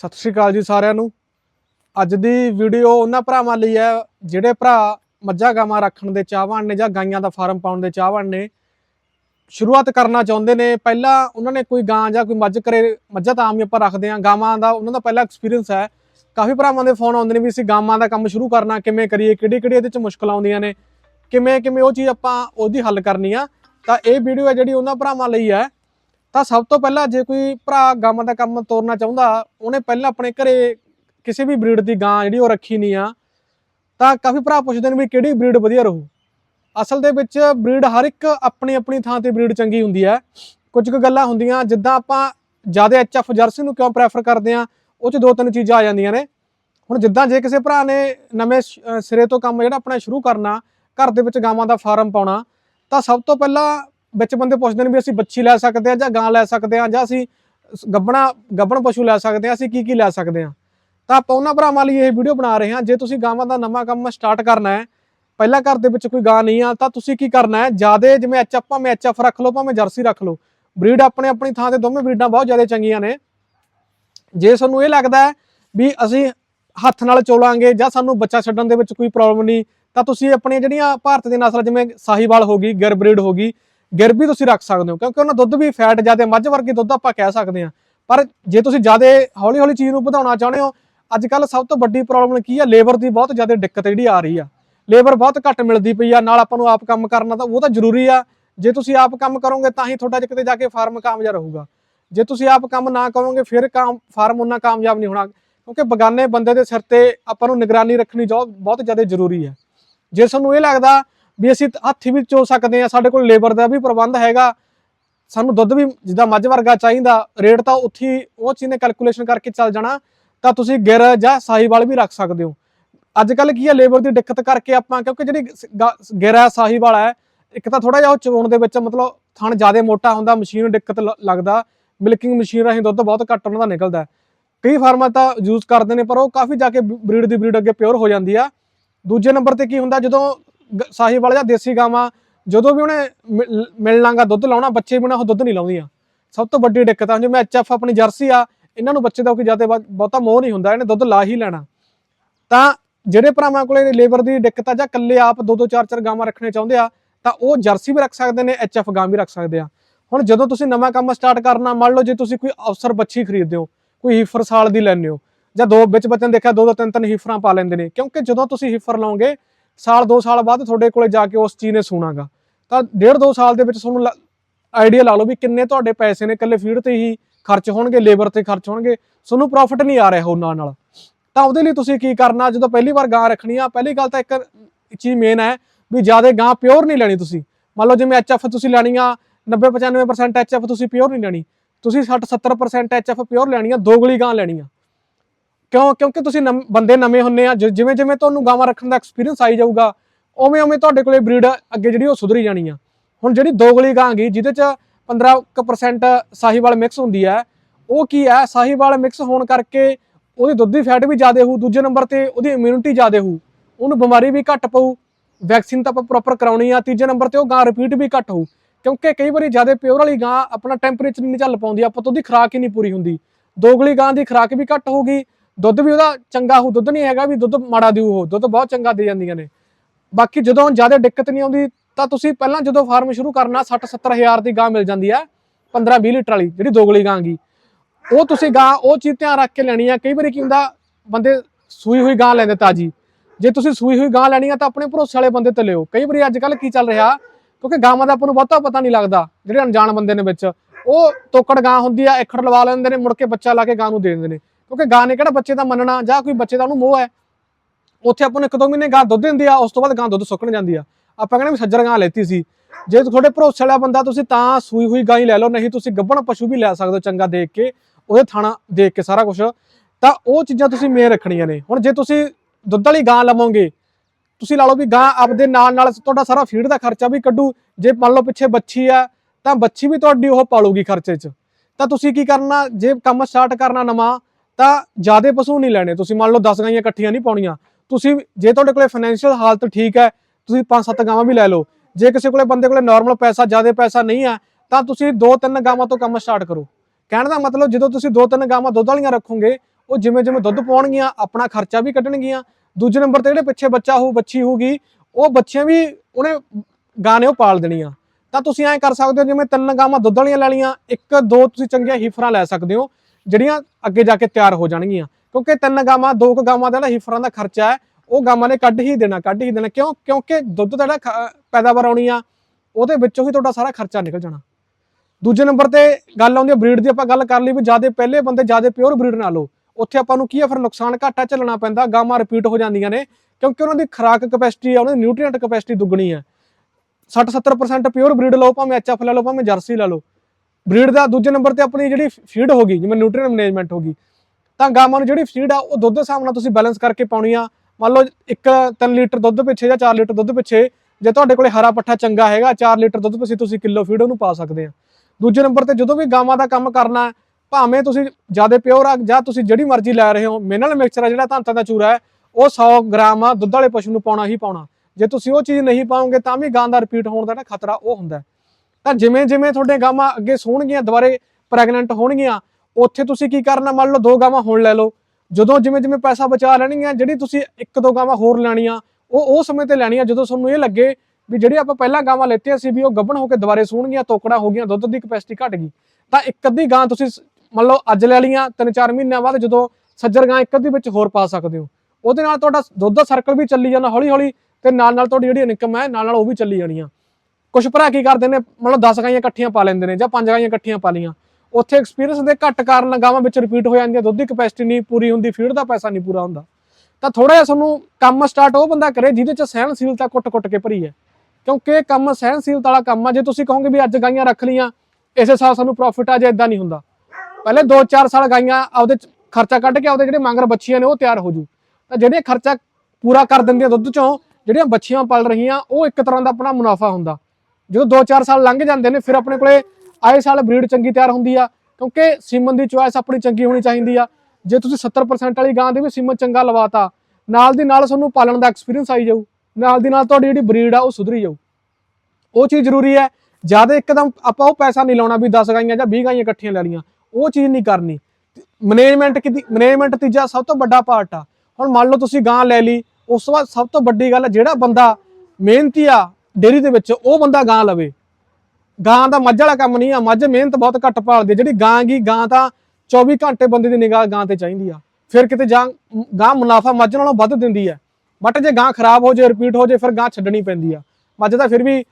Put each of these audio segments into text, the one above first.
ਸਤਿ ਸ਼੍ਰੀ ਅਕਾਲ ਜੀ ਸਾਰਿਆਂ ਨੂੰ। ਅੱਜ ਦੀ ਵੀਡੀਓ ਉਹਨਾਂ ਭਰਾਵਾਂ ਲਈ ਹੈ, ਜਿਹੜੇ ਭਰਾ ਮੱਝਾਂ ਗਾਵਾਂ ਰੱਖਣ ਦੇ ਚਾਹਵਾਨ ਨੇ ਜਾਂ ਗਾਈਆਂ ਦਾ ਫਾਰਮ ਪਾਉਣ ਦੇ ਚਾਹਵਾਨ ਨੇ। ਸ਼ੁਰੂਆਤ ਕਰਨਾ ਚਾਹੁੰਦੇ ਨੇ। ਪਹਿਲਾਂ ਉਹਨਾਂ ਨੇ ਕੋਈ ਗਾਂ ਜਾਂ ਕੋਈ ਮੱਝ ਕਰੇ ਮੱਝਾਂ ਤਾਂ ਆਮ ਹੀ ਆਪਾਂ ਰੱਖਦੇ ਹਾਂ। ਗਾਵਾਂ ਦਾ ਉਹਨਾਂ ਦਾ ਪਹਿਲਾ ਐਕਸਪੀਰੀਅੰਸ ਹੈ। ਕਾਫੀ ਭਰਾਵਾਂ ਦੇ ਫੋਨ ਆਉਂਦੇ ਨੇ ਵੀ ਅਸੀਂ ਗਾਵਾਂ ਦਾ ਕੰਮ ਸ਼ੁਰੂ ਕਰਨਾ, ਕਿਵੇਂ ਕਰੀਏ ਕਿਹੜੀ ਕਿਹੜੀ ਇਹਦੇ ਚ ਮੁਸ਼ਕਲ ਆਉਂਦੀਆਂ ਨੇ ਕਿਵੇਂ ਕਿਵੇਂ ਉਹ ਚੀਜ਼ ਆਪਾਂ ਉਹਦੀ ਹੱਲ ਕਰਨੀ ਆ। ਤਾਂ ਇਹ ਵੀਡੀਓ ਹੈ ਜਿਹੜੀ ਉਹਨਾਂ ਭਰਾਵਾਂ ਲਈ ਹੈ। ਤਾਂ ਸਭ ਤੋਂ ਪਹਿਲਾਂ ਜੇ ਕੋਈ ਭਰਾ ਗਾਵਾਂ ਦਾ ਕੰਮ ਤੋਰਨਾ ਚਾਹੁੰਦਾ, ਉਹਨੇ ਪਹਿਲਾਂ ਆਪਣੇ ਘਰੇ ਕਿਸੇ ਵੀ ਬਰੀਡ ਦੀ ਗਾਂ ਜਿਹੜੀ ਉਹ ਰੱਖੀ ਨਹੀਂ ਆ, ਤਾਂ ਕਾਫੀ ਭਰਾ ਪੁੱਛਦੇ ਨੇ ਵੀ ਕਿਹੜੀ ਬਰੀਡ ਵਧੀਆ ਰਹੂ। ਅਸਲ ਦੇ ਵਿੱਚ ਬਰੀਡ ਹਰ ਇੱਕ ਆਪਣੀ ਆਪਣੀ ਥਾਂ ਤੇ ਬਰੀਡ ਚੰਗੀ ਹੁੰਦੀ ਹੈ। ਕੁਝ ਕੁ ਗੱਲਾਂ ਹੁੰਦੀਆਂ, ਜਿੱਦਾਂ ਆਪਾਂ ਜ਼ਿਆਦਾ ਐਚਐਫ ਜਰਸੀ ਨੂੰ ਕਿਉਂ ਪ੍ਰੈਫਰ ਕਰਦੇ ਆ ਉਹ ਚ ਦੋ ਤਿੰਨ ਚੀਜ਼ਾਂ ਆ ਜਾਂਦੀਆਂ ਨੇ। ਹੁਣ ਜਿੱਦਾਂ ਜੇ ਕਿਸੇ ਭਰਾ ਨੇ ਨਵੇਂ ਸ਼- ਸਿਰੇ ਤੋਂ ਕੰਮ ਜਿਹੜਾ ਆਪਣਾ ਸ਼ੁਰੂ ਕਰਨਾ, ਘਰ ਦੇ ਵਿੱਚ ਗਾਵਾਂ ਦਾ ਫਾਰਮ ਪਾਉਣਾ, ਤਾਂ ਸਭ ਤੋਂ ਪਹਿਲਾਂ ਵਿੱਚ ਬੰਦੇ ਪੁੱਛਦੇ ਨੇ ਵੀ ਅਸੀਂ ਬੱਚੀ ਲੈ ਸਕਦੇ ਆ ਜਾਂ ਗਾਂ ਲੈ ਸਕਦੇ ਆ ਜਾਂ ਅਸੀਂ ਸ- ਗੱਭਣਾ ਗੱਭਣ ਪਸ਼ੂ ਲੈ ਸਕਦੇ ਆ ਅਸੀਂ ਕੀ ਕੀ ਲੈ ਸਕਦੇ ਆ ਤਾਂ ਆਪਾਂ ਉਹਨਾਂ ਭਰਾਵਾਂ ਲਈ ਇਹ ਵੀਡੀਓ ਬਣਾ ਰਹੇ ਹਾਂ। ਜੇ ਤੁਸੀਂ ਗਾਵਾਂ ਦਾ ਨਵਾਂ ਕੰਮ ਸਟਾਰਟ ਕਰਨਾ ਹੈ, ਪਹਿਲਾਂ ਘਰ ਦੇ ਵਿੱਚ ਕੋਈ ਗਾਂ ਨਹੀਂ ਆ, ਤਾਂ ਤੁਸੀਂ ਕੀ ਕਰਨਾ ਹੈ? ਜਿਆਦੇ ਜਿਵੇਂ ਐਚਐਫ ਭਾਵੇਂ ਐਚਐਫ ਰੱਖ ਲਓ, ਭਾਵੇਂ ਜਰਸੀ ਰੱਖ ਲਓ। ਬਰੀਡ ਆਪਣੇ ਆਪਣੀ ਥਾਂ ਤੇ ਦੋਵੇਂ ਬਰੀਡਾਂ ਬਹੁਤ ਜ਼ਿਆਦਾ ਚੰਗੀਆਂ ਨੇ। ਜੇ ਸਾਨੂੰ ਇਹ ਲੱਗਦਾ ਹੈ ਵੀ ਅਸੀਂ ਹੱਥ ਨਾਲ ਚੋਲਾਂਗੇ ਜਾਂ ਸਾਨੂੰ ਬੱਚਾ ਛੱਡਣ ਦੇ ਵਿੱਚ ਕੋਈ ਪ੍ਰੋਬਲਮ ਨਹੀਂ, ਤਾਂ ਤੁਸੀਂ ਆਪਣੀਆਂ ਜਿਹੜੀਆਂ ਭਾਰਤ ਦੇ ਨਸਲ, ਜਿਵੇਂ ਸਾਹੀਵਾਲ ਹੋ ਗਈ ਗਿਰ ਬਰੀਡ ਹੋ ਗਈ ਗਿਰ ਵੀ ਤੁਸੀਂ ਰੱਖ ਸਕਦੇ ਹੋ, ਕਿਉਂਕਿ ਉਹਨਾਂ ਦੁੱਧ ਵੀ ਫੈਟ ਜ਼ਿਆਦਾ, ਮੱਝ ਵਰਗੇ ਦੁੱਧ ਆਪਾਂ ਕਹਿ ਸਕਦੇ ਹਾਂ। ਪਰ ਜੇ ਤੁਸੀਂ ਜ਼ਿਆਦਾ ਹੌਲੀ ਹੌਲੀ ਚੀਜ਼ ਨੂੰ ਵਧਾਉਣਾ ਚਾਹੁੰਦੇ ਹੋ ਅੱਜ ਕੱਲ ਸਭ ਤੋਂ ਵੱਡੀ ਪ੍ਰੋਬਲਮ ਕੀ ਆ ਲੇਬਰ ਦੀ ਬਹੁਤ ਜ਼ਿਆਦਾ ਦਿੱਕਤ ਜਿਹੜੀ ਆ ਰਹੀ ਆ। ਲੇਬਰ ਬਹੁਤ ਘੱਟ ਮਿਲਦੀ ਪਈ ਆ, ਨਾਲ ਆਪਾਂ ਨੂੰ ਆਪ ਕੰਮ ਕਰਨਾ ਤਾਂ ਉਹ ਤਾਂ ਜ਼ਰੂਰੀ ਆ। ਜੇ ਤੁਸੀਂ ਆਪ ਕੰਮ ਕਰੋਗੇ ਤਾਂ ਹੀ ਤੁਹਾਡਾ ਕਿਤੇ ਜਾ ਕੇ ਫਾਰਮ ਕਾਮਯਾਬ ਰਹੂਗਾ। ਜੇ ਤੁਸੀਂ ਆਪ ਕੰਮ ਨਾ ਕਰੋਗੇ, ਫਿਰ ਕੰਮ ਫਾਰਮ ਉਹਨਾਂ ਕਾਮਯਾਬ ਨਹੀਂ ਹੋਣਾ। ਕਿਉਂਕਿ ਬਗਾਨੇ ਬੰਦੇ ਦੇ ਸਿਰ ਤੇ ਆਪਾਂ ਨੂੰ ਨਿਗਰਾਨੀ ਰੱਖਣੀ ਜੋ ਬਹੁਤ ਜ਼ਿਆਦਾ ਜ਼ਰੂਰੀ ਹੈ ਜੇ ਤੁਹਾਨੂੰ ਇਹ ਲੱਗਦਾ ਵੀ ਅਸੀਂ ਹੱਥੀ ਵੀ ਚੋ ਸਕਦੇ ਆ ਸਾਡੇ ਕੋਲ ਲੇਬਰ ਦਾ ਵੀ ਪ੍ਰਬੰਧ ਹੈਗਾ। ਸਾਨੂੰ ਦੁੱਧ ਵੀ ਜਿੱਦਾਂ ਮੱਝ ਵਰਗਾ ਚਾਹੀਦਾ ਰੇਟ ਤਾਂ ਉੱਥੇ ਉਹ ਚੀਜ਼ ਨੇ ਕੈਲਕੂਲੇਸ਼ਨ ਕਰਕੇ ਚੱਲ ਜਾਣਾ, ਤਾਂ ਤੁਸੀਂ ਗਿਰ ਜਾਂ ਸਾਹੀਵਾਲ ਵੀ ਰੱਖ ਸਕਦੇ ਹੋ। ਅੱਜ ਕੱਲ ਕੀ ਹੈ ਲੇਬਰ ਦੀ ਦਿੱਕਤ ਕਰਕੇ ਆਪਾਂ, ਕਿਉਂਕਿ ਜਿਹੜੀ ਗਿਰ ਹੈ ਸਾਹੀਵਾਲ ਹੈ ਇੱਕ ਤਾਂ ਥੋੜਾ ਜਿਹਾ ਉਹ ਚੋਣ ਦੇ ਵਿੱਚ ਮਤਲਬ ਥਣ ਜ਼ਿਆਦਾ ਮੋਟਾ ਹੁੰਦਾ, ਮਸ਼ੀਨ ਨੂੰ ਦਿੱਕਤ ਲ- ਲੱਗਦਾ ਮਿਲਕਿੰਗ ਮਸ਼ੀਨ ਰਾਹੀਂ ਦੁੱਧ ਬਹੁਤ ਘੱਟ ਉਹਨਾਂ ਦਾ ਨਿਕਲਦਾ। ਕਈ ਫਾਰਮਾਂ ਤਾਂ ਯੂਜ਼ ਕਰਦੇ ਨੇ, ਪਰ ਉਹ ਕਾਫੀ ਜਾ ਕੇ ਬਰੀਡ ਦੀ ਬਰੀਡ ਅੱਗੇ ਪਿਓਰ ਹੋ ਜਾਂਦੀ ਆ। ਦੂਜੇ ਨੰਬਰ ਤੇ ਕੀ ਹੁੰਦਾ, ਜਦੋਂ ਸਾਹੀਵਾਲ ਜਾਂ ਦੇਸੀ ਗਾਵਾਂ, ਜਦੋਂ ਵੀ ਉਹਨੇ ਮਿਲ- ਮਿਲਣਾਗਾ ਦੁੱਧ ਲਾਉਣਾ, ਬੱਚੇ ਬਿਨਾਂ ਉਹ ਦੁੱਧ ਨਹੀਂ ਲਾਉਂਦੀਆਂ। ਸਭ ਤੋਂ ਵੱਡੀ ਦਿੱਕਤ ਆ, ਜਿਵੇਂ ਐਚਐਫ ਆਪਣੀ ਜਰਸੀ ਆ, ਇਹਨਾਂ ਨੂੰ ਬੱਚੇ ਦਾ ਕੋਈ ਜ਼ਿਆਦਾ ਬਹੁਤਾ ਮੋਹ ਨਹੀਂ ਹੁੰਦਾ, ਇਹਨੇ ਦੁੱਧ ਲਾ ਹੀ ਲੈਣਾ। ਤਾਂ ਜਿਹੜੇ ਭਰਾਵਾਂ ਕੋਲੇ ਲੇਬਰ ਦੀ ਦਿੱਕਤ ਆ, ਜਾਂ ਇਕੱਲੇ ਆਪ ਦੋ ਦੋ ਚਾਰ ਚਾਰ ਗਾਵਾਂ ਰੱਖਣੇ ਚਾਹੁੰਦੇ ਆ, ਤਾਂ ਉਹ ਜਰਸੀ ਵੀ ਰੱਖ ਸਕਦੇ ਨੇ ਐਚਐਫ ਗਾਂ ਵੀ ਰੱਖ ਸਕਦੇ ਆ। ਹੁਣ ਜਦੋਂ ਤੁਸੀਂ ਨਵਾਂ ਕੰਮ ਸਟਾਰਟ ਕਰਨਾ, ਮੰਨ ਲਓ ਜੇ ਤੁਸੀਂ ਕੋਈ ਅਫਸਰ ਬੱਚੀ ਖਰੀਦਦੇ ਹੋ, ਕੋਈ ਹੀਫਰ ਸਾਲ ਦੀ ਲੈਂਦੇ ਹੋ, ਜਾਂ ਦੋ, ਵਿੱਚ ਬੱਚਿਆਂ ਨੇ ਦੇਖਿਆ ਦੋ ਦੋ ਤਿੰਨ ਤਿੰਨ ਹੀਫਰਾਂ ਪਾ ਲੈਂਦੇ ਨੇ, ਕਿਉਂਕਿ ਜਦੋਂ ਤੁਸੀਂ ਹੀਫਰ ਲਾਓਗੇ ਸਾਲ, ਦੋ ਸਾਲ ਬਾਅਦ ਤੁਹਾਡੇ ਕੋਲੇ ਜਾ ਕੇ ਉਸ ਚੀਜ਼ ਨੇ ਸੁਣਾਗਾ। ਤਾਂ ਡੇਢ, ਦੋ ਸਾਲ ਦੇ ਵਿੱਚ ਤੁਹਾਨੂੰ ਆਈਡੀਆ ਲਾ ਲਓ ਵੀ ਕਿੰਨੇ ਤੁਹਾਡੇ ਪੈਸੇ ਨੇ, ਇਕੱਲੇ ਫੀਡ ਤੇ ਹੀ ਖਰਚ ਹੋਣਗੇ ਲੇਬਰ ਤੇ ਖਰਚ ਹੋਣਗੇ, ਤੁਹਾਨੂੰ ਪ੍ਰੋਫਿਟ ਨਹੀਂ ਆ ਰਿਹਾ ਉਹਨਾਂ ਨਾਲ ਤਾਂ ਉਹਦੇ ਲਈ ਤੁਸੀਂ ਕੀ ਕਰਨਾ, ਜਦੋਂ ਪਹਿਲੀ ਵਾਰ ਗਾਂ ਰੱਖਣੀ ਆ, ਪਹਿਲੀ ਗੱਲ ਤਾਂ ਇੱਕ ਚੀਜ਼ ਮੇਨ ਹੈ ਵੀ ਜ਼ਿਆਦਾ ਗਾਂ ਪਿਓਰ ਨਹੀਂ ਲੈਣੀ ਤੁਸੀਂ। ਮੰਨ ਲਓ ਜਿਵੇਂ ਐਚਐਫ ਤੁਸੀਂ ਲੈਣੀ ਆ 90 95% ਐਚਐਫ ਤੁਸੀਂ ਪਿਓਰ ਨਹੀਂ ਲੈਣੀ। ਤੁਸੀਂ 60 70% ਐਚਐਫ ਪਿਓਰ ਲੈਣੀ ਆ ਦੋਗਲੀ ਗਾਂ ਲੈਣੀ ਆ। ਕਿਉਂ ਕਿਉਂਕਿ ਤੁਸੀਂ ਨਮ- ਬੰਦੇ ਨਵੇਂ ਹੁੰਨੇ ਆ ਜਿਵੇਂ ਜਿਵੇਂ ਤੁਹਾਨੂੰ ਗਾਵਾਂ ਰੱਖਣ ਦਾ ਐਕਸਪੀਰੀਅੰਸ ਆਈ ਜਾਊਗਾ, ਉਵੇਂ ਉਵੇਂ ਤੁਹਾਡੇ ਕੋਲੇ ਬਰੀਡ ਅੱਗੇ ਜਿਹੜੀ ਉਹ ਸੁਧਰੀ ਜਾਣੀ ਆ। ਹੁਣ ਜਿਹੜੀ ਦੋਗਲੀ ਗਾਂ ਗਈ, ਜਿਹਦੇ ਚ 15% ਸਾਹੀਵਾਲ ਮਿਕਸ ਹੁੰਦੀ ਹੈ ਉਹ ਕੀ ਹੈ ਸਾਹੀਵਾਲ ਮਿਕਸ ਹੋਣ ਕਰਕੇ ਉਹਦੀ ਦੁੱਧ ਦੀ ਫੈਟ ਵੀ ਜ਼ਿਆਦਾ ਹੋਊ, ਦੂਜੇ ਨੰਬਰ ਤੇ ਉਹਦੀ ਇਮਿਊਨਿਟੀ ਜ਼ਿਆਦਾ ਹੋਊ। ਉਹਨੂੰ ਬਿਮਾਰੀ ਵੀ ਘੱਟ ਪਊ ਵੈਕਸੀਨ ਤਾਂ ਆਪਾਂ ਪ੍ਰੋਪਰ ਕਰਾਉਣੀ ਆ, ਤੀਜੇ ਨੰਬਰ ਤੇ ਉਹ ਗਾਂ ਰਿਪੀਟ ਵੀ ਘੱਟ ਹੋਊ। ਕਿਉਂਕਿ ਕਈ ਵਾਰੀ ਜ਼ਿਆਦਾ ਪਿਓਰ ਵਾਲੀ ਗਾਂ ਆਪਣਾ ਟੈਂਪਰੇਚਰ ਨਹੀਂ ਝੱਲ ਪਾਉਂਦੀ ਆਪਾਂ ਤੋਂ ਉਹਦੀ ਖੁਰਾਕ ਹੀ ਨਹੀਂ ਪੂਰੀ ਹੁੰਦੀ। ਦੋਗਲੀ ਗਾਂ ਦੀ ਖੁਰਾਕ ਵੀ ਘੱਟ ਹੋਊਗੀ ਦੁੱਧ ਵੀ ਉਹਦਾ ਚੰਗਾ ਹੋ, ਦੁੱਧ ਨਹੀਂ ਹੈਗਾ ਵੀ ਦੁੱਧ ਮਾੜਾ ਦਿਓ ਉਹ, ਦੁੱਧ ਬਹੁਤ ਚੰਗਾ ਦੇ ਜਾਂਦੀਆਂ ਨੇ। ਬਾਕੀ ਜਦੋਂ ਜ਼ਿਆਦਾ ਦਿੱਕਤ ਨਹੀਂ ਆਉਂਦੀ, ਤਾਂ ਤੁਸੀਂ ਪਹਿਲਾਂ ਜਦੋਂ ਫਾਰਮ ਸ਼ੁਰੂ ਕਰਨਾ 60 70 ਹਜ਼ਾਰ ਦੀ ਗਾਂ ਮਿਲ ਜਾਂਦੀ ਹੈ 15 20 ਲੀਟਰ ਵਾਲੀ, ਜਿਹੜੀ ਦੋਗਲੀ ਗਾਂ ਗੀ। ਉਹ ਤੁਸੀਂ ਗਾਂ, ਉਹ ਚੀਜ਼ ਧਿਆਨ ਰੱਖ ਕੇ ਲੈਣੀ ਆ। ਕਈ ਵਾਰੀ ਕੀ ਹੁੰਦਾ, ਬੰਦੇ ਸੂਈ ਹੋਈ ਗਾਂ ਲੈਂਦੇ ਤਾਜੀ। ਜੇ ਤੁਸੀਂ ਸੂਈ ਹੋਈ ਗਾਂ ਲੈਣੀ ਆ, ਤਾਂ ਆਪਣੇ ਭਰੋਸੇ ਵਾਲੇ ਬੰਦੇ ਤੇ ਲਿਓ। ਕਈ ਵਾਰੀ ਅੱਜ ਕੱਲ ਕੀ ਚੱਲ ਰਿਹਾ, ਕਿਉਂਕਿ ਗਾਵਾਂ ਦਾ ਆਪਾਂ ਨੂੰ ਬਹੁਤਾ ਪਤਾ ਨਹੀਂ ਲੱਗਦਾ, ਜਿਹੜੇ ਅਣਜਾਣ ਬੰਦੇ ਨੇ ਵਿੱਚ। ਉਹ ਤੋਕੜ ਗਾਂ ਹੁੰਦੀ ਆ ਇਖੜ ਲਵਾ ਲੈਂਦੇ ਨੇ, ਮੁੜ ਕੇ ਬੱਚਾ ਲਾ ਕੇ ਗਾਂ ਨੂੰ ਦੇ ਦਿੰਦੇ ਨੇ। ਕਿਉਂਕਿ ਗਾਂ ਨੇ ਕਿਹੜਾ ਬੱਚੇ ਦਾ ਮੰਨਣਾ, ਜਾਂ ਕੋਈ ਬੱਚੇ ਦਾ ਉਹਨੂੰ ਮੋਹ ਹੈ। ਉੱਥੇ ਆਪਾਂ ਨੂੰ ਇੱਕ ਦੋ ਮਹੀਨੇ ਗਾਂ ਦੁੱਧ ਦਿੰਦੀ ਆ, ਉਸ ਤੋਂ ਬਾਅਦ ਗਾਂ ਦੁੱਧ ਸੁੱਕਣ ਜਾਂਦੀ ਆ। ਆਪਾਂ ਕਹਿੰਦੇ ਵੀ ਸੱਜਰ ਗਾਂ ਲੈਤੀ ਸੀ। ਜੇ ਤੁਹਾਡੇ ਭਰੋਸੇ ਵਾਲਾ ਬੰਦਾ ਤੁਸੀਂ ਤਾਂ ਸੂਈ ਹੋਈ ਗਾਂ ਹੀ ਲੈ ਲਓ, ਨਹੀਂ ਤੁਸੀਂ ਗੱਭਣ ਪਸ਼ੂ ਵੀ ਲੈ ਸਕਦੇ ਹੋ ਚੰਗਾ ਦੇਖ ਕੇ, ਉਹਦੇ ਥਾਣਾ ਦੇਖ ਕੇ ਸਾਰਾ ਕੁਝ ਤਾਂ ਉਹ ਚੀਜ਼ਾਂ ਤੁਸੀਂ ਮੇਨ ਰੱਖਣੀਆਂ ਨੇ। ਹੁਣ ਜੇ ਤੁਸੀਂ ਦੁੱਧ ਵਾਲੀ ਗਾਂ ਲਵੋਗੇ, ਤੁਸੀਂ ਲਾ ਲਓ ਵੀ ਗਾਂ ਆਪਦੇ ਨਾਲ ਨਾਲ ਤੁਹਾਡਾ ਸਾਰਾ ਫੀਡ ਦਾ ਖਰਚਾ ਵੀ ਕੱਢੂ। ਜੇ ਮੰਨ ਲਓ ਪਿੱਛੇ ਬੱਚੀ ਆ, ਤਾਂ ਬੱਚੀ ਵੀ ਤੁਹਾਡੀ ਉਹ ਪਾਲੂਗੀ ਖਰਚੇ 'ਚ। ਤਾਂ ਤੁਸੀਂ ਕੀ ਕਰਨਾ? ਜੇ ਕੰਮ ਸਟਾਰਟ ਕਰਨਾ ਨਵਾਂ ਤਾਂ ਜਿਆਦੇ ਪਸ਼ੂ ਨਹੀਂ ਲੈਣੇ। ਤੁਸੀਂ ਮੰਨ ਲਓ 10 ਗਾਈਆਂ ਇਕੱਠੀਆਂ ਨਹੀਂ ਪਾਉਣੀਆਂ। ਤੁਸੀਂ ਜੇ ਤੁਹਾਡੇ ਕੋਲੇ ਫਾਈਨੈਂਸ਼ੀਅਲ ਹਾਲਤ ਠੀਕ ਹੈ, ਤੁਸੀਂ 5-7 ਗਾਵਾਂ ਵੀ ਲੈ ਲਓ। ਜੇ ਕਿਸੇ ਕੋਲੇ ਬੰਦੇ ਕੋਲੇ ਨਾਰਮਲ ਪੈਸਾ, ਜਿਆਦੇ ਪੈਸਾ ਨਹੀਂ ਆ ਤਾਂ ਤੁਸੀਂ 2-3 ਗਾਵਾਂ ਤੋਂ ਕੰਮ ਸਟਾਰਟ ਕਰੋ। ਕਹਿਣ ਦਾ ਮਤਲਬ ਜਦੋਂ ਤੁਸੀਂ 2-3 ਗਾਵਾਂ ਦੁੱਧ ਵਾਲੀਆਂ ਰੱਖੋਗੇ, ਉਹ ਜਿਵੇਂ ਜਿਵੇਂ ਦੁੱਧ ਪਾਉਣਗੀਆਂ, ਆਪਣਾ ਖਰਚਾ ਵੀ ਕੱਢਣਗੀਆਂ। ਦੂਜੇ ਨੰਬਰ ਤੇ ਜਿਹੜੇ ਪਿੱਛੇ ਬੱਚਾ ਹੋਊ, ਬੱਚੀ ਹੋਊਗੀ, ਉਹ ਬੱਚਿਆਂ ਵੀ ਉਹਨੇ ਗਾਂ ਨੇ ਉਹ ਪਾਲ ਦੇਣੀਆਂ। ਤਾਂ ਤੁਸੀਂ ਐਂ ਕਰ ਸਕਦੇ ਹੋ, ਜਿਵੇਂ ਤਿੰਨ ਗਾਵਾਂ ਦੁੱਧ ਵਾਲੀਆਂ ਲੈ ਲਈਆਂ, ਇੱਕ, ਦੋ ਤੁਸੀਂ ਚੰਗੀਆਂ ਹੀਫਰਾਂ ਲੈ ਸਕਦੇ ਹੋ। ਜਿਹੜੀਆਂ ਅੱਗੇ ਜਾ ਕੇ ਤਿਆਰ ਹੋ ਜਾਣਗੀਆਂ। ਕਿਉਂਕਿ ਤਿੰਨ ਗਾਵਾਂ, ਦੋ ਕੁ ਗਾਵਾਂ ਦਾ ਜਿਹੜਾ ਹਿਫਰਾਂ ਦਾ ਖਰਚਾ ਹੈ। ਉਹ ਗਾਵਾਂ ਨੇ ਕੱਢ ਹੀ ਦੇਣਾ, ਕੱਢ ਹੀ ਦੇਣਾ। ਕਿਉਂ? ਕਿਉਂਕਿ ਦੁੱਧ ਦਾ ਜਿਹੜਾ ਖ- ਪੈਦਾਵਾਰ ਆਉਣੀ ਆ, ਉਹਦੇ ਵਿੱਚੋਂ ਹੀ ਤੁਹਾਡਾ ਸਾਰਾ ਖਰਚਾ ਨਿਕਲ ਜਾਣਾ। ਦੂਜੇ ਨੰਬਰ ਤੇ ਗੱਲ ਆਉਂਦੀ ਹੈ ਬਰੀਡ ਦੀ, ਆਪਾਂ ਗੱਲ ਕਰ ਲਈ ਵੀ ਜ਼ਿਆਦਾ ਪਹਿਲੇ ਬੰਦੇ ਜ਼ਿਆਦਾ ਪਿਓਰ ਬਰੀਡ ਨਾ ਲਓ। ਉੱਥੇ ਆਪਾਂ ਨੂੰ ਕੀ ਹੈ ਫਿਰ ਨੁਕਸਾਨ ਘਾਟਾ ਝੱਲਣਾ ਪੈਂਦਾ, ਗਾਵਾਂ ਰਿਪੀਟ ਹੋ ਜਾਂਦੀਆਂ ਨੇ। ਕਿਉਂਕਿ ਉਹਨਾਂ ਦੀ ਖੁਰਾਕ ਕਪੈਸਿਟੀ ਆ, ਉਹਨਾਂ ਦੀ ਨਿਊਟ੍ਰੀਐਂਟ ਕਪੈਸਿਟੀ ਦੁੱਗਣੀ ਹੈ 60-70% ਪਿਓਰ ਬਰੀਡ ਲਓ, ਭਾਵੇਂ ਐਚਐਫ ਲੈ ਲਓ, ਭਾਵੇਂ ਜਰਸੀ ਲੈ ਲਓ। ਬਰੀਡ ਦਾ ਦੂਜੇ ਨੰਬਰ ਤੇ ਆਪਣੀ ਜਿਹੜੀ ਫੀਡ ਹੋ ਗਈ, ਜਿਵੇਂ ਨਿਊਟ੍ਰੀਐਂਟ ਮੈਨੇਜਮੈਂਟ ਹੋ ਗਈ, ਤਾਂ ਗਾਵਾਂ ਨੂੰ ਜਿਹੜੀ ਫੀਡ ਆ, ਉਹ ਦੁੱਧ ਦੇ ਹਿਸਾਬ ਨਾਲ ਤੁਸੀਂ ਬੈਲੈਂਸ ਕਰਕੇ ਪਾਉਣੀ ਆ। ਮੰਨ ਲਓ 1 3 ਲੀਟਰ ਦੁੱਧ ਪਿੱਛੇ ਜਾਂ 4 ਲੀਟਰ ਦੁੱਧ ਪਿੱਛੇ, ਜੇ ਤੁਹਾਡੇ ਕੋਲੇ ਹਰਾ ਪੱਠਾ ਚੰਗਾ ਹੈਗਾ 4 ਲੀਟਰ ਦੁੱਧ ਪਿੱਛੇ ਤੁਸੀਂ ਕਿਲੋ ਫੀਡ ਉਹਨੂੰ ਪਾ ਸਕਦੇ ਆ। ਦੂਜੇ ਨੰਬਰ ਤੇ ਜਦੋਂ ਵੀ ਗਾਵਾਂ ਦਾ ਕੰਮ ਕਰਨਾ ਭਾਵੇਂ ਤੁਸੀਂ ਜ਼ਿਆਦਾ ਪਿਓਰ ਆ, ਜਾਂ ਤੁਸੀਂ ਜਿਹੜੀ ਮਰਜ਼ੀ ਲੈ ਰਹੇ ਹੋ ਮਿਨਰਲ ਮਿਕਸਚਰ ਆ ਜਿਹੜਾ ਧਾਂਤਾਂ ਦਾ ਚੂਰਾ ਹੈ, ਉਹ 100 ਗ੍ਰਾਮ ਆ, ਦੁੱਧ ਵਾਲੇ ਪਸ਼ੂ ਨੂੰ ਪਾਉਣਾ ਹੀ ਪਾਉਣਾ। ਜੇ ਤੁਸੀਂ ਉਹ ਚੀਜ਼ ਨਹੀਂ ਪਾਓਗੇ, ਤਾਂ ਵੀ ਗਾਂ ਦਾ ਰਿਪੀਟ ਹੋਣ ਦਾ ਨਾ ਖਤਰਾ ਉਹ ਹੁੰਦਾ ਤਾਂ ਜਿਵੇਂ ਜਿਵੇਂ ਤੁਹਾਡੇ ਗਾਵਾਂ ਅੱਗੇ ਸੋਣਗੀਆਂ ਦੁਬਾਰੇ ਪ੍ਰੈਗਨੈਂਟ ਹੋਣਗੀਆਂ, ਉੱਥੇ ਤੁਸੀਂ ਕੀ ਕਰਨਾ? ਮੰਨ ਲਓ ਦੋ ਗਾਵਾਂ ਹੁਣ ਲੈ ਲਓ। ਜਦੋਂ ਜਿਵੇਂ ਜਿਵੇਂ ਪੈਸਾ ਬਚਾ ਲੈਣਗੀਆਂ, ਜਿਹੜੀ ਤੁਸੀਂ ਇੱਕ ਦੋ ਗਾਵਾਂ ਹੋਰ ਲੈਣੀਆਂ, ਉਹ ਉਹ ਸਮੇਂ ਤੇ ਲੈਣੀਆਂ। ਜਦੋਂ ਤੁਹਾਨੂੰ ਇਹ ਲੱਗੇ ਵੀ ਜਿਹੜੀ ਆਪਾਂ ਪਹਿਲਾਂ ਗਾਵਾਂ ਲੈਤੀਆਂ ਸੀ ਵੀ ਉਹ ਗੱਭਣ ਹੋ ਕੇ ਦੁਬਾਰੇ ਸੂਣਗੀਆਂ ਤੋਕੜਾ ਹੋ ਗਈਆਂ, ਦੁੱਧ ਦੀ ਕਪੈਸਿਟੀ ਘਟ ਗਈ, ਤਾਂ ਇੱਕ ਅੱਧੀ ਗਾਂ ਤੁਸੀਂ ਮੰਨ ਲਓ ਅੱਜ ਲੈ ਲਈਆਂ ਤਿੰਨ ਚਾਰ ਮਹੀਨਿਆਂ ਬਾਅਦ ਜਦੋਂ ਸੱਜਰ ਗਾਂ ਇੱਕ ਅੱਧੀ ਵਿੱਚ ਹੋਰ ਪਾ ਸਕਦੇ ਹੋ। ਉਹਦੇ ਨਾਲ ਤੁਹਾਡਾ ਦੁੱਧ ਦਾ ਸਰਕਲ ਵੀ ਚੱਲੀ ਜਾਣਾ ਹੌਲੀ ਹੌਲੀ ਤੇ ਨਾਲ ਨਾਲ ਤੁਹਾਡੀ ਜਿਹੜੀ ਇਨਕਮ ਹੈ ਨਾਲ ਨਾਲ ਉਹ ਵੀ ਚੱਲੀ ਜਾਣੀ ਆ। ਕੁਝ ਭਰਾ ਕੀ ਕਰਦੇ ਨੇ? ਮਤਲਬ ਲਓ 10 ਗਾਈਆਂ ਇਕੱਠੀਆਂ ਪਾ ਲੈਂਦੇ ਨੇ ਜਾਂ 5 ਗਾਈਆਂ ਇਕੱਠੀਆਂ ਪਾ ਲੀਆਂ ਉੱਥੇ ਐਕਸਪੀਰੀਅੰਸ ਦੇ ਘੱਟ ਕਾਰਨ ਗਾਵਾਂ ਵਿੱਚ ਰਿਪੀਟ ਹੋ ਜਾਂਦੀਆਂ, ਦੁੱਧ ਦੀ ਕਪੈਸਿਟੀ ਨਹੀਂ ਪੂਰੀ ਹੁੰਦੀ ਫੀਡ ਦਾ ਪੈਸਾ ਨਹੀਂ ਪੂਰਾ ਹੁੰਦਾ। ਤਾਂ ਥੋੜਾ ਜਿਹਾ ਤੁਹਾਨੂੰ ਕੰਮ ਸਟਾਰਟ ਉਹ ਬੰਦਾ ਕਰੇ ਜਿਹਦੇ ਚ ਸਹਿਣਸ਼ੀਲਤਾ ਕੁੱਟ-ਕੁੱਟ ਕੇ ਭਰੀ ਹੈ। ਕਿਉਂਕਿ ਇਹ ਕੰਮ ਸਹਿਣਸ਼ੀਲਤਾ ਵਾਲਾ ਕੰਮ ਆ। ਜੇ ਤੁਸੀਂ ਕਹੋਗੇ ਵੀ ਅੱਜ ਗਾਈਆਂ ਰੱਖ ਲੀਆਂ ਇਸੇ ਸਾਲ ਸਾਨੂੰ ਪ੍ਰੋਫਿਟ ਆ, ਜੇ ਇਦਾਂ ਨਹੀਂ ਹੁੰਦਾ। ਪਹਿਲੇ 2-4 ਸਾਲ ਗਾਈਆਂ ਆਪਦੇ ਖਰਚਾ ਕੱਢ ਕੇ ਆਪਦੇ ਜਿਹੜੇ ਮੰਗਰ ਬੱਚੀਆਂ ਨੇ ਉਹ ਤਿਆਰ ਹੋ ਜੂ। ਤਾਂ ਜਿਹੜੇ ਖਰਚਾ ਪੂਰਾ ਕਰ ਦਿੰਦੀਆਂ ਦੁੱਧ ਚੋਂ, ਜਿਹੜੀਆਂ ਬੱਚੀਆਂ ਪਲ ਰਹੀਆਂ, ਉਹ ਇੱਕ ਤਰ੍ਹਾਂ ਦਾ ਆਪਣਾ ਮੁਨਾਫਾ ਹੁੰਦਾ। ਜਦੋਂ 2-4 ਸਾਲ ਲੰਘ ਜਾਂਦੇ ਨੇ, ਫਿਰ ਆਪਣੇ ਕੋਲੇ ਆਏ ਸਾਲ ਬਰੀਡ ਚੰਗੀ ਤਿਆਰ ਹੁੰਦੀ ਆ, ਕਿਉਂਕਿ ਸੀਮਨ ਦੀ ਚੁਆਇਸ ਆਪਣੀ ਚੰਗੀ ਹੋਣੀ ਚਾਹੀਦੀ ਆ। ਜੇ ਤੁਸੀਂ 70% ਵਾਲੀ ਗਾਂ ਦੇ ਵੀ ਸੀਮਨ ਚੰਗਾ ਲਵਾਤਾ, ਨਾਲ ਦੀ ਨਾਲ ਤੁਹਾਨੂੰ ਪਾਲਣ ਦਾ ਐਕਸਪੀਰੀਅੰਸ ਆਈ ਜਾਊ, ਨਾਲ ਦੀ ਨਾਲ ਤੁਹਾਡੀ ਜਿਹੜੀ ਬਰੀਡ ਆ, ਉਹ ਸੁਧਰੀ ਜਾਊ। ਉਹ ਚੀਜ਼ ਜ਼ਰੂਰੀ ਹੈ, ਜ਼ਿਆਦਾ ਇੱਕਦਮ ਆਪਾਂ ਉਹ ਪੈਸਾ ਨਹੀਂ ਲਾਉਣਾ ਵੀ 10 ਗਾਈਆਂ ਜਾਂ 20 ਗਾਈਆਂ ਇਕੱਠੀਆਂ ਲੈ ਲਈਆਂ, ਉਹ ਚੀਜ਼ ਨਹੀਂ ਕਰਨੀ। ਮੈਨੇਜਮੈਂਟ ਕਿਦੀ ਮੈਨੇਜਮੈਂਟ ਤੀਜਾ ਸਭ ਤੋਂ ਵੱਡਾ ਪਾਰਟ ਆ। ਹੁਣ ਮੰਨ ਲਓ ਤੁਸੀਂ ਗਾਂ ਲੈ ਲਈ, ਉਸ ਤੋਂ ਬਾਅਦ ਸਭ ਤੋਂ ਵੱਡੀ ਗੱਲ ਜਿਹੜਾ ਬੰਦਾ ਮਿਹਨਤੀ ਆ ਡੇਰੀ ਦੇ ਵਿੱਚ ਉਹ ਬੰਦਾ ਗਾਂ ਲਵੇ। ਗਾਂ ਦਾ ਮੱਝ ਵਾਲਾ ਕੰਮ ਨਹੀਂ ਆ, ਮੱਝ ਮਿਹਨਤ ਬਹੁਤ ਘੱਟ ਭਾਲਦੀ ਜਿਹੜੀ ਗਾਂ ਗਈ ਗਾਂ ਤਾਂ 24 ਘੰਟੇ ਬੰਦੇ ਦੀ ਨਿਗਾਹ ਗਾਂ ਤੇ ਚਾਹੀਦੀ ਆ। ਫਿਰ ਕਿਤੇ ਜਾਂ ਗਾਂ ਮੁਨਾਫਾ ਮੱਝ ਨਾਲੋਂ ਵੱਧ ਦਿੰਦੀ ਹੈ ਬਟ ਜੇ ਗਾਂ ਖਰਾਬ ਹੋ ਜੇ ਰਿਪੀਟ ਹੋ ਜੇ, ਫਿਰ ਗਾਂ ਛੱਡਣੀ ਪੈਂਦੀ ਆ। ਮੱਝ ਤਾਂ ਫਿਰ ਵੀ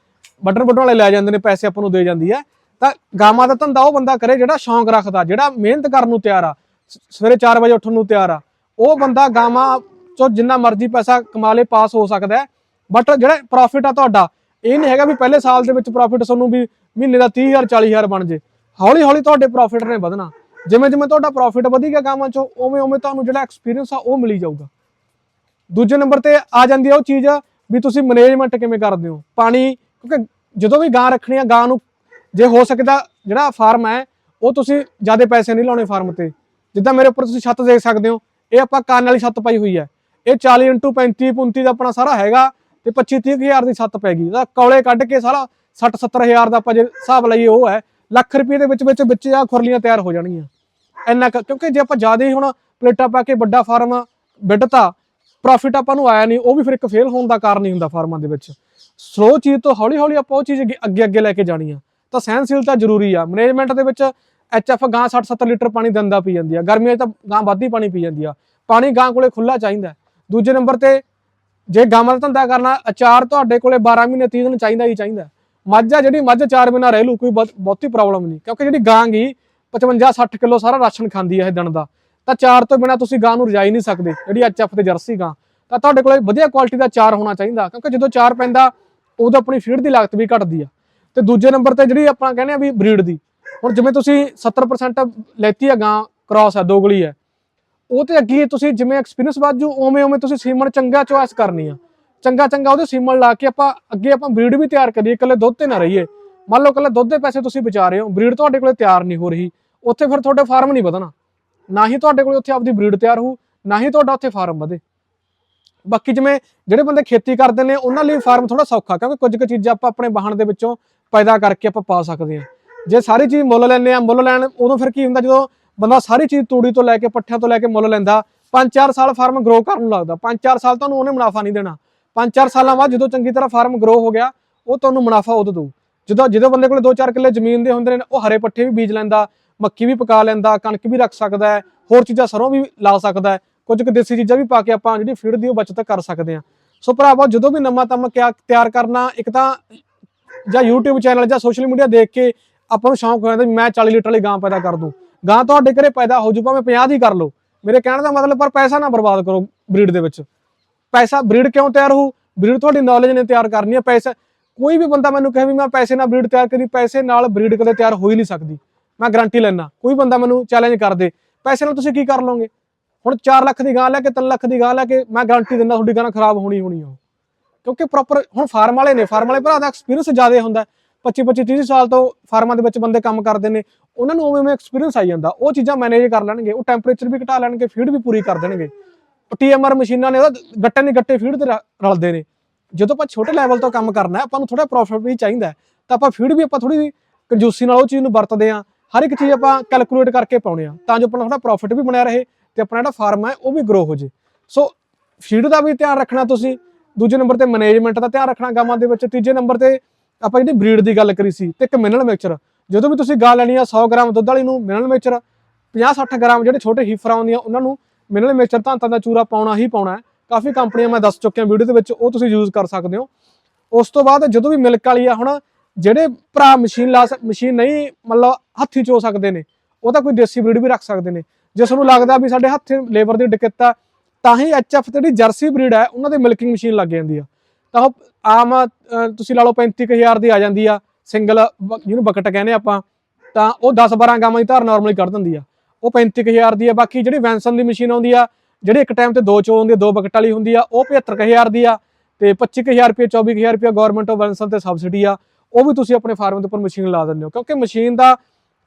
ਬਟਨ ਬਟਨ ਵਾਲੇ ਲੈ ਜਾਂਦੇ ਨੇ, ਪੈਸੇ ਆਪਾਂ ਨੂੰ ਦੇ ਜਾਂਦੀ ਆ। ਤਾਂ ਗਾਵਾਂ ਦਾ ਧੰਦਾ ਉਹ ਬੰਦਾ ਕਰੇ ਜਿਹੜਾ ਸ਼ੌਂਕ ਰੱਖਦਾ, ਜਿਹੜਾ ਮਿਹਨਤ ਕਰਨ ਨੂੰ ਤਿਆਰ ਆ। ਸਵੇਰੇ 4 ਵਜੇ ਉੱਠਣ ਨੂੰ ਤਿਆਰ ਆ। ਉਹ ਬੰਦਾ ਗਾਵਾਂ ਚੋਂ ਜਿੰਨਾ ਮਰਜ਼ੀ ਪੈਸਾ ਕਮਾ ਲੇ, ਪਾਸ ਹੋ ਸਕਦਾ ਬਟ ਜਿਹੜਾ ਪ੍ਰੋਫਿਟ ਆ ਤੁਹਾਡਾ, ਇਹ ਨਹੀਂ ਹੈਗਾ ਵੀ ਪਹਿਲੇ ਸਾਲ ਦੇ ਵਿੱਚ ਪ੍ਰੋਫਿਟ ਤੁਹਾਨੂੰ ਵੀ ਮਹੀਨੇ ਦਾ 30000 40000 ਬਣ ਜੇ। ਹੌਲੀ ਹੌਲੀ ਤੁਹਾਡੇ ਪ੍ਰੋਫਿਟ ਨੇ ਵਧਣਾ। ਜਿਵੇਂ ਜਿਵੇਂ ਤੁਹਾਡਾ ਪ੍ਰੋਫਿਟ ਵਧੇਗਾ ਗਾਵਾਂ ਚੋਂ, ਉਵੇਂ ਉਵੇਂ ਤੁਹਾਨੂੰ ਜਿਹੜਾ ਐਕਸਪੀਰੀਅੰਸ ਆ ਉਹ ਮਿਲੀ ਜਾਊਗਾ। ਦੂਜੇ ਨੰਬਰ ਤੇ ਆ ਜਾਂਦੀ ਆ ਉਹ ਚੀਜ਼ ਵੀ ਤੁਸੀਂ ਮੈਨੇਜਮੈਂਟ ਕਿਵੇਂ ਕਰਦੇ ਹੋ? ਪਾਣੀ, ਕਿਉਂਕਿ ਜਦੋਂ ਵੀ ਗਾਂ ਰੱਖਣੀ ਆ, ਗਾਂ ਨੂੰ ਜੇ ਹੋ ਸਕਦਾ ਜਿਹੜਾ ਫਾਰਮ ਹੈ, ਉਹ ਤੁਸੀਂ ਜ਼ਿਆਦਾ ਪੈਸੇ ਨਹੀਂ ਲਾਉਣੇ ਫਾਰਮ ਤੇ। ਜਿੱਦਾਂ ਮੇਰੇ ਉੱਪਰ ਤੁਸੀਂ ਛੱਤ ਦੇਖ ਸਕਦੇ ਹੋ, ਇਹ ਆਪਾਂ ਕੰਨ ਵਾਲੀ ਛੱਤ ਪਾਈ ਹੋਈ ਹੈ। ਇਹ 40 ਇੰਟੂ 35 35 ਦਾ ਆਪਣਾ ਸਾਰਾ ਹੈਗਾ। ਤੇ 25 30 ਹਜ਼ਾਰ ਦੀ ਸੱਤ ਪੈ ਗਈ। ਤਾਂ ਕੌਲੇ ਕੱਢ ਕੇ ਸਾਰਾ 60 70 ਹਜ਼ਾਰ ਦਾ ਆਪਾਂ ਜੇ ਹਿਸਾਬ ਲਈਏ ਉਹ ਹੈ, ਲੱਖ ਰੁਪਏ ਦੇ ਵਿੱਚ ਵਿੱਚ ਵਿੱਚ ਆ ਖੁਰਲੀਆਂ ਤਿਆਰ ਹੋ ਜਾਣਗੀਆਂ। ਇੰਨਾ ਕੁ- ਕਿਉਂਕਿ ਜੇ ਆਪਾਂ ਜ਼ਿਆਦਾ ਹੀ ਹੁਣ ਪਲੇਟਾਂ ਪਾ ਕੇ ਵੱਡਾ ਫਾਰਮ ਵਿੱਢਤਾ ਪ੍ਰੋਫਿਟ ਆਪਾਂ ਨੂੰ ਆਇਆ ਨਹੀਂ, ਉਹ ਵੀ ਫਿਰ ਇੱਕ ਫੇਲ ਹੋਣ ਦਾ ਕਾਰਨ ਹੀ ਹੁੰਦਾ ਫਾਰਮਾਂ ਦੇ ਵਿੱਚ। ਸਲੋ ਚੀਜ਼ ਤੋਂ ਹੌਲੀ ਹੌਲੀ ਆਪਾਂ ਉਹ ਚੀਜ਼ ਅੱਗੇ- ਅੱਗੇ ਅੱਗੇ ਲੈ ਕੇ ਜਾਣੀ ਆ ਤਾਂ ਸਹਿਨਸ਼ੀਲਤਾ ਜ਼ਰੂਰੀ ਆ। ਮੈਨੇਜਮੈਂਟ ਦੇ ਵਿੱਚ ਐਚਐਫ ਗਾਂ 60 70 ਲੀਟਰ ਪਾਣੀ ਦਿੰਦਾ ਪੀ ਜਾਂਦੀ ਆ। ਗਰਮੀਆਂ 'ਚ ਤਾਂ ਗਾਂ ਵੱਧ ਹੀ ਪਾਣੀ ਪੀ ਜਾਂਦੀ ਆ। ਪਾਣੀ ਗਾਂ ਕੋਲੇ ਖੁੱਲਾ ਚਾਹੀਦਾ। ਦੂਜੇ ਨੰਬਰ ਤੇ ਜੇ ਗਾਵਾਂ ਦਾ ਧੰਦਾ ਕਰਨਾ, ਅਚਾਰ ਤੁਹਾਡੇ ਕੋਲੇ 12 ਮਹੀਨੇ 30 ਦਿਨ ਚਾਹੀਦਾ ਹੀ ਚਾਹੀਦਾ। ਮੱਝ ਆ ਜਿਹੜੀ, ਮੱਝ ਚਾਰ ਬਿਨਾ ਰਹਿ ਲੂ ਕੋਈ ਬਹੁਤੀ ਪ੍ਰੋਬਲਮ ਨਹੀਂ। ਕਿਉਂਕਿ ਜਿਹੜੀ ਗਾਂ ਗੀ 55 60 ਕਿਲੋ ਸਾਰਾ ਰਾਸ਼ਨ ਖਾਂਦੀ ਹੈ ਇਹ ਦਿਨ ਦਾ। ਤਾਂ ਚਾਰ ਤੋਂ ਬਿਨਾ ਤੁਸੀਂ ਗਾਂ ਨੂੰ ਰਜਾਈ ਨਹੀਂ ਸਕਦੇ, ਜਿਹੜੀ ਐਚਐਫ ਤੇ ਜਰਸੀ ਗਾਂ। ਤਾਂ ਤੁਹਾਡੇ ਕੋਲੇ ਵਧੀਆ ਕੁਆਲਿਟੀ ਦਾ ਚਾਰ ਹੋਣਾ ਚਾਹੀਦਾ, ਕਿਉਂਕਿ ਜਦੋਂ ਚਾਰ ਪੈਂਦਾ, ਉਦੋਂ ਆਪਣੀ ਫੀਡ ਦੀ ਲਾਗਤ ਵੀ ਘਟਦੀ ਆ। ਤੇ ਦੂਜੇ ਨੰਬਰ ਤੇ ਜਿਹੜੀ ਆਪਾਂ ਕਹਿੰਦੇ ਆ ਵੀ ਬਰੀਡ ਦੀ, ਹੁਣ ਜਿਵੇਂ ਤੁਸੀਂ 70% ਲੈਤੀ ਆ ਗਾਂ ਕ੍ਰਾਸ ਆ, ਦੋਗਲੀ ਹੈ ਉਹ ਤੇ ਅੱਗੇ ਤੁਸੀਂ ਜਿਵੇਂ ਐਕਸਪੀਰੀਅੰਸ ਵਾਜੂ ਉਵੇਂ ਉਵੇਂ ਤੁਸੀਂ ਸੀਮਨ ਚੰਗਾ ਚੋਇਸ ਕਰਨੀ ਆ। ਚੰਗਾ ਚੰਗਾ ਉਹਦੇ ਸੀਮਨ ਲਾ ਕੇ ਆਪਾਂ ਅੱਗੇ ਆਪਾਂ ਬਰੀਡ ਵੀ ਤਿਆਰ ਕਰੀਏ, ਇਕੱਲੇ ਦੁੱਧ ਤੇ ਨਾ ਰਹੀਏ। ਮੰਨ ਲਓ ਇਕੱਲੇ ਦੁੱਧ ਦੇ ਪੈਸੇ ਤੁਸੀਂ ਬਚਾ ਰਹੇ ਹੋ ਬਰੀਡ ਤੁਹਾਡੇ ਕੋਲੇ ਤਿਆਰ ਨਹੀਂ ਹੋ ਰਹੀ, ਉੱਥੇ ਫਿਰ ਤੁਹਾਡੇ ਫਾਰਮ ਨਹੀਂ ਵਧਣਾ। ਨਾ ਹੀ ਤੁਹਾਡੇ ਕੋਲੇ ਉੱਥੇ ਆਪਦੀ ਬਰੀਡ ਤਿਆਰ ਹੋਊ, ਨਾ ਹੀ ਤੁਹਾਡਾ ਉੱਥੇ ਫਾਰਮ ਵਧੇ। ਬਾਕੀ ਜਿਵੇਂ ਜਿਹੜੇ ਬੰਦੇ ਖੇਤੀ ਕਰਦੇ ਨੇ, ਉਹਨਾਂ ਲਈ ਫਾਰਮ ਥੋੜਾ ਸੌਖਾ, ਕਿਉਂਕਿ ਕੁਝ ਕੁ ਚੀਜ਼ਾਂ ਆਪਾਂ ਆਪਣੇ ਵਾਹਣ ਦੇ ਵਿੱਚੋਂ ਪੈਦਾ ਕਰਕੇ ਆਪਾਂ ਪਾ ਸਕਦੇ ਹਾਂ। ਜੇ ਸਾਰੀ ਚੀਜ਼ ਮੁੱਲ ਲੈਂਦੇ ਆ ਮੁੱਲ ਲੈਣ ਉਦੋਂ ਫਿਰ ਕੀ ਹੁੰਦਾ, ਜਦੋਂ ਬੰਦਾ ਸਾਰੀ ਚੀਜ਼ ਤੂੜੀ ਤੋਂ ਲੈ ਕੇ ਪੱਠਿਆਂ ਤੋਂ ਲੈ ਕੇ ਮੁੱਲ ਲੈਂਦਾ 5-4 ਸਾਲ ਫਾਰਮ ਗਰੋ ਕਰਨ ਨੂੰ ਲੱਗਦਾ। 5-4 ਸਾਲ ਤੁਹਾਨੂੰ ਉਹਨੇ ਮੁਨਾਫਾ ਨਹੀਂ ਦੇਣਾ। 5-4 ਸਾਲਾਂ ਬਾਅਦ ਜਦੋਂ ਚੰਗੀ ਤਰ੍ਹਾਂ ਫਾਰਮ ਗਰੋ ਹੋ ਗਿਆ, ਉਹ ਤੁਹਾਨੂੰ ਮੁਨਾਫਾ ਉਦੋਂ ਦਊ। ਜਦੋਂ ਜਦੋਂ ਬੰਦੇ ਕੋਲ 2-4 ਕਿੱਲੇ ਜ਼ਮੀਨ ਦੇ ਹੁੰਦੇ ਨੇ, ਉਹ ਹਰੇ ਪੱਠੇ ਵੀ ਬੀਜ ਲੈਂਦਾ, ਮੱਕੀ ਵੀ ਪਕਾ ਲੈਂਦਾ, ਕਣਕ ਵੀ ਰੱਖ ਸਕਦਾ ਹੈ, ਹੋਰ ਚੀਜ਼ਾਂ ਸਰੋਂ ਵੀ ਲਾ ਸਕਦਾ ਹੈ। ਕੁਝ ਕੁ ਦੇਸੀ ਚੀਜ਼ਾਂ ਵੀ ਪਾ ਕੇ ਆਪਾਂ ਜਿਹੜੀ ਫੀਡ ਦੀ ਉਹ ਬਚਤ ਕਰ ਸਕਦੇ ਹਾਂ। ਸੋ ਭਰਾਵਾ, ਜਦੋਂ ਵੀ ਨਵਾਂ ਤਮ ਕਿਆ ਤਿਆਰ ਕਰਨਾ, ਇੱਕ ਤਾਂ ਜਾਂ YouTube ਚੈਨਲ ਜਾਂ ਸੋਸ਼ਲ ਮੀਡੀਆ ਦੇਖ ਕੇ ਆਪਾਂ ਨੂੰ ਸ਼ੌਂਕ ਹੋ ਜਾਂਦਾ ਮੈਂ 40 ਲੀਟਰ ਵਾਲੀ ਗਾਂ ਪੈਦਾ ਕਰ ਦੂੰ। ਗਾਂ ਤੁਹਾਡੇ ਘਰੇ ਪੈਦਾ ਹੋ ਜੂ, ਭਾਵੇਂ 50 ਦੀ ਕਰ ਲਓ। ਮੇਰੇ ਕਹਿਣ ਦਾ ਮਤਲਬ, ਪਰ ਪੈਸਾ ਨਾ ਬਰਬਾਦ ਕਰੋ ਬਰੀਡ ਦੇ ਵਿੱਚ। ਪੈਸਾ, ਬਰੀਡ ਕਿਉਂ ਤਿਆਰ ਹੋ? ਬਰੀਡ ਤੁਹਾਡੀ ਨੌਲੇਜ ਨੇ ਤਿਆਰ ਕਰਨੀ ਹੈ। ਪੈਸਾ, ਕੋਈ ਵੀ ਬੰਦਾ ਮੈਨੂੰ ਕਹੇ ਵੀ, ਮੈਂ ਪੈਸੇ ਨਾਲ ਬਰੀਡ ਤਿਆਰ ਕਰੀ, ਪੈਸੇ ਨਾਲ ਬਰੀਡ ਕਦੇ ਤਿਆਰ ਹੋ ਹੀ ਨਹੀਂ ਸਕਦੀ। ਮੈਂ ਗਾਰੰਟੀ ਲੈਣਾ ਕੋਈ ਬੰਦਾ ਮੈਨੂੰ ਚੈਲੰਜ ਕਰ ਦੇ। ਪੈਸੇ ਨਾਲ ਤੁਸੀਂ ਕੀ ਕਰ ਲਓਗੇ? ਹੁਣ 4 ਲੱਖ ਦੀ ਗਾਂ ਲੈ ਕੇ 3 ਲੱਖ ਦੀ ਗਾਂ ਲੈ ਕੇ ਮੈਂ ਗਾਰੰਟੀ ਦਿੰਦਾ, ਤੁਹਾਡੀ ਗਾਂ ਖਰਾਬ ਹੋਣੀ ਹੋਣੀ ਆ ਉਹ। ਕਿਉਂਕਿ ਪ੍ਰੋਪਰ ਹੁਣ ਫਾਰਮ ਵਾਲੇ ਨੇ ਫਾਰਮ ਵਾਲੇ ਭਰਾ ਦਾ ਐਕਸਪੀਰੀਅੰਸ ਜ਼ਿਆਦਾ ਹੁੰਦਾ। 25 25 30 ਸਾਲ ਤੋਂ ਫਾਰਮਾਂ ਦੇ ਵਿੱਚ ਬੰਦੇ ਕੰਮ ਕਰਦੇ ਨੇ, ਉਹਨਾਂ ਨੂੰ ਉਵੇਂ ਉਵੇਂ ਐਕਸਪੀਰੀਅੰਸ ਆਈ ਜਾਂਦਾ। ਉਹ ਚੀਜ਼ਾਂ ਮੈਨੇਜ ਕਰ ਲੈਣਗੇ, ਉਹ ਟੈਂਪਰੇਚਰ ਵੀ ਘਟਾ ਲੈਣਗੇ ਫੀਡ ਵੀ ਪੂਰੀ ਕਰ ਦੇਣਗੇ। ਟੀਐਮਆਰ ਮਸ਼ੀਨਾਂ ਨੇ, ਉਹਦਾ ਗੱਟੇ ਨੇ ਗੱਟੇ ਫੀਡ ਤੇ ਰਲਦੇ ਨੇ। ਜਦੋਂ ਆਪਾਂ ਛੋਟੇ ਲੈਵਲ ਤੋਂ ਕੰਮ ਕਰਨਾ ਹੈ, ਆਪਾਂ ਨੂੰ ਥੋੜਾ ਪ੍ਰੋਫਿਟ ਵੀ ਚਾਹੀਦਾ ਤਾਂ ਆਪਾਂ ਫੀਡ ਵੀ ਆਪਾਂ ਥੋੜੀ ਕੰਜੂਸੀ ਨਾਲ ਉਹ ਚੀਜ਼ ਨੂੰ ਵਰਤਦੇ ਆ ਹਰ ਇੱਕ ਚੀਜ਼ ਆਪਾਂ ਕੈਲਕੂਲੇਟ ਕਰਕੇ ਪਾਉਣੇ ਆ ਤਾਂ ਜੋ ਆਪਣਾ ਥੋੜਾ ਪ੍ਰੋਫਿਟ ਵੀ ਬਣਿਆ ਰਹੇ ਤੇ ਆਪਣਾ ਜਿਹੜਾ ਫਾਰਮ ਹੈ, ਉਹ ਵੀ ਗਰੋ ਹੋ ਜੇ। ਸੋ ਫੀਡ ਦਾ ਵੀ ਧਿਆਨ ਰੱਖਣਾ ਤੁਸੀਂ। ਦੂਜੇ ਨੰਬਰ ਤੇ ਮੈਨੇਜਮੈਂਟ ਦਾ ਧਿਆਨ ਰੱਖਣਾ ਗਾਵਾਂ ਦੇ ਵਿੱਚ, ਤੀਜੇ ਨੰਬਰ ਤੇ ਆਪਾਂ ਜਿਹੜੀ ਬਰੀਡ ਦੀ ਗੱਲ ਕਰੀ ਸੀ, ਤੇ ਇੱਕ ਮਿਨਰਲ ਮਿਕਸਚਰ ਜਦੋਂ ਵੀ ਤੁਸੀਂ ਗਾ ਲੈਣੀ ਆ 100 ਗ੍ਰਾਮ ਦੁੱਧ ਵਾਲੀ ਨੂੰ ਮਿਨਰਲ ਮਿਕਸਚਰ 50-60 ਗ੍ਰਾਮ ਜਿਹੜੇ ਛੋਟੇ ਹੀਫਰ ਆਉਂਦੀਆਂ ਉਹਨਾਂ ਨੂੰ ਮਿਨਰਲ ਮਿਕਸਚਰ ਤਾਂ ਦਾ ਚੂਰਾ ਪਾਉਣਾ ਹੀ ਪਾਉਣਾ ਹੈ। ਕਾਫੀ ਕੰਪਨੀਆਂ ਮੈਂ ਦੱਸ ਚੁੱਕਿਆ ਵੀਡੀਓ ਦੇ ਵਿੱਚ, ਉਹ ਤੁਸੀਂ ਯੂਜ਼ ਕਰ ਸਕਦੇ ਹੋ। ਉਸ ਤੋਂ ਬਾਅਦ ਜਦੋਂ ਵੀ ਮਿਲਕ ਵਾਲੀ ਆ, ਹੁਣ ਜਿਹੜੇ ਭਰਾ ਮਸ਼ੀਨ ਲਾ ਮਸ਼ੀਨ ਨਹੀਂ, ਮਤਲਬ ਹੱਥੀ ਚੋ ਸਕਦੇ ਨੇ, ਉਹ ਤਾਂ ਕੋਈ ਦੇਸੀ ਬਰੀਡ ਵੀ ਰੱਖ ਸਕਦੇ ਨੇ। ਜੇ ਤੁਹਾਨੂੰ ਲੱਗਦਾ ਵੀ ਸਾਡੇ ਹੱਥ ਲੇਬਰ ਦੀ ਦਿੱਕਤ ਆ, ਤਾਂ ਹੀ ਐਚਐਫ ਜਿਹੜੀ ਜਰਸੀ ਬਰੀਡ ਹੈ, ਉਹਨਾਂ ਦੇ ਮਿਲਕਿੰਗ ਮਸ਼ੀਨ ਲੱਗ ਜਾਂਦੀ ਆ। ਤਾਂ ਉਹ ਆਮ ਤੁਸੀਂ ਲਾ ਲਓ 35000 ਦੀ ਆ ਜਾਂਦੀ ਆ ਸਿੰਗਲ ਜਿਹਨੂੰ ਬਕਟ ਕਹਿੰਦੇ ਆਪਾਂ, ਤਾਂ ਉਹ 10 12 ਗਾਵਾਂ ਦੀ ਧਾਰ ਨਾਰਮਲੀ ਕੱਢ ਦਿੰਦੀ ਆ। ਉਹ 35000 ਦੀ ਆ, ਬਾਕੀ ਜਿਹੜੀ ਵੈਂਸਨ ਦੀ ਮਸ਼ੀਨ ਆਉਂਦੀ ਆ, ਜਿਹੜੀ ਇੱਕ ਟਾਈਮ ਤੇ ਦੋ ਚੋ ਹੁੰਦੀ ਆ, ਦੋ ਬਕਟ ਵਾਲੀ ਹੁੰਦੀ ਆ, ਉਹ 75000 ਦੀ ਆ, ਤੇ 25000 ਰੁਪਏ 24000 ਰੁਪਏ ਗਵਰਨਮੈਂਟ ਆਫ ਵੈਂਸਨ ਤੇ ਸਬਸਿਡੀ ਆ, ਉਹ ਵੀ ਤੁਸੀਂ ਆਪਣੇ ਫਾਰਮ ਦੇ ਉੱਪਰ ਮਸ਼ੀਨ ਲਾ ਦਿੰਦੇ ਹੋ, ਕਿਉਂਕਿ ਮਸ਼ੀਨ ਦਾ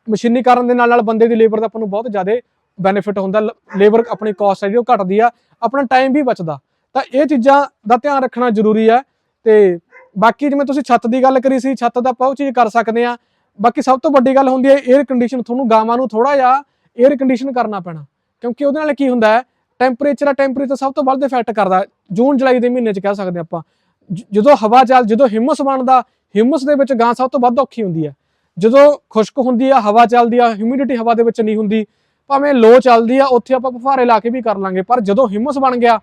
ਮਸ਼ੀਨੀਕਰਨ ਦੇ ਨਾਲ ਨਾਲ ਬੰਦੇ ਦੀ ਲੇਬਰ ਦਾ ਆਪਾਂ ਨੂੰ ਬਹੁਤ ਜ਼ਿਆਦਾ ਬੈਨੀਫਿਟ ਹੁੰਦਾ ਲੇਬਰ ਆਪਣੀ ਕਾਸਟ ਹੈ ਜਿਹੜੀ ਉਹ ਘਟਦੀ ਆ, ਆਪਣਾ ਟਾਈਮ ਵੀ ਬਚਦਾ। ਤਾਂ ਇਹ ਚੀਜ਼ਾਂ ਦਾ ਧਿਆਨ ਰੱਖਣਾ ਜ਼ਰੂਰੀ ਹੈ ਤੇ ਬਾਕੀ ਜਿਵੇਂ ਤੁਸੀਂ ਛੱਤ ਦੀ ਗੱਲ ਕਰੀ ਸੀ, ਛੱਤ ਦਾ ਆਪਾਂ ਉਹ ਚੀਜ਼ ਕਰ ਸਕਦੇ ਆ ਬਾਕੀ ਸਭ ਤੋਂ ਵੱਡੀ ਗੱਲ ਹੁੰਦੀ ਹੈ 에ਅਰ ਕੰਡੀਸ਼ਨ ਤੁਹਾਨੂੰ ਗਾਵਾਂ ਨੂੰ ਥੋੜਾ ਜਿਹਾ 에ਅਰ ਕੰਡੀਸ਼ਨ ਕਰਨਾ ਪੈਣਾ। ਕਿਉਂਕਿ ਉਹਦੇ ਨਾਲ ਕੀ ਹੁੰਦਾ ਹੈ ਟੈਂਪਰੇਚਰ ਆ ਟੈਂਪਰੇਚਰ ਸਭ ਤੋਂ ਵੱਧ ਇਫੈਕਟ ਕਰਦਾ ਜੂਨ, ਜੁਲਾਈ ਦੇ ਮਹੀਨੇ ਚ ਕਹਿ ਸਕਦੇ ਆਪਾਂ। ਜਦੋਂ ਹਵਾ ਚੱਲ, ਜਦੋਂ ਹਿਮਸ ਬਣਦਾ, ਹਿਮਸ ਦੇ ਵਿੱਚ ਗਾਂ ਸਭ ਤੋਂ ਵੱਧ ਔਖੀ ਹੁੰਦੀ ਹੈ। ਜਦੋਂ ਖੁਸ਼ਕ ਹੁੰਦੀ ਆ, ਹਵਾ ਚੱਲਦੀ ਆ ਹਿਊਮਿਡਿਟੀ ਹਵਾ ਦੇ ਵਿੱਚ ਨਹੀਂ ਹੁੰਦੀ, ਭਾਵੇਂ ਲੋ ਚੱਲਦੀ ਆ, ਉੱਥੇ ਆਪਾਂ ਫੁਹਾਰੇ ਲਾ ਕੇ ਵੀ ਕਰ ਲਾਂਗੇ। ਪਰ ਜਦੋਂ ਹਿਮਸ ਬਣ ਗਿਆ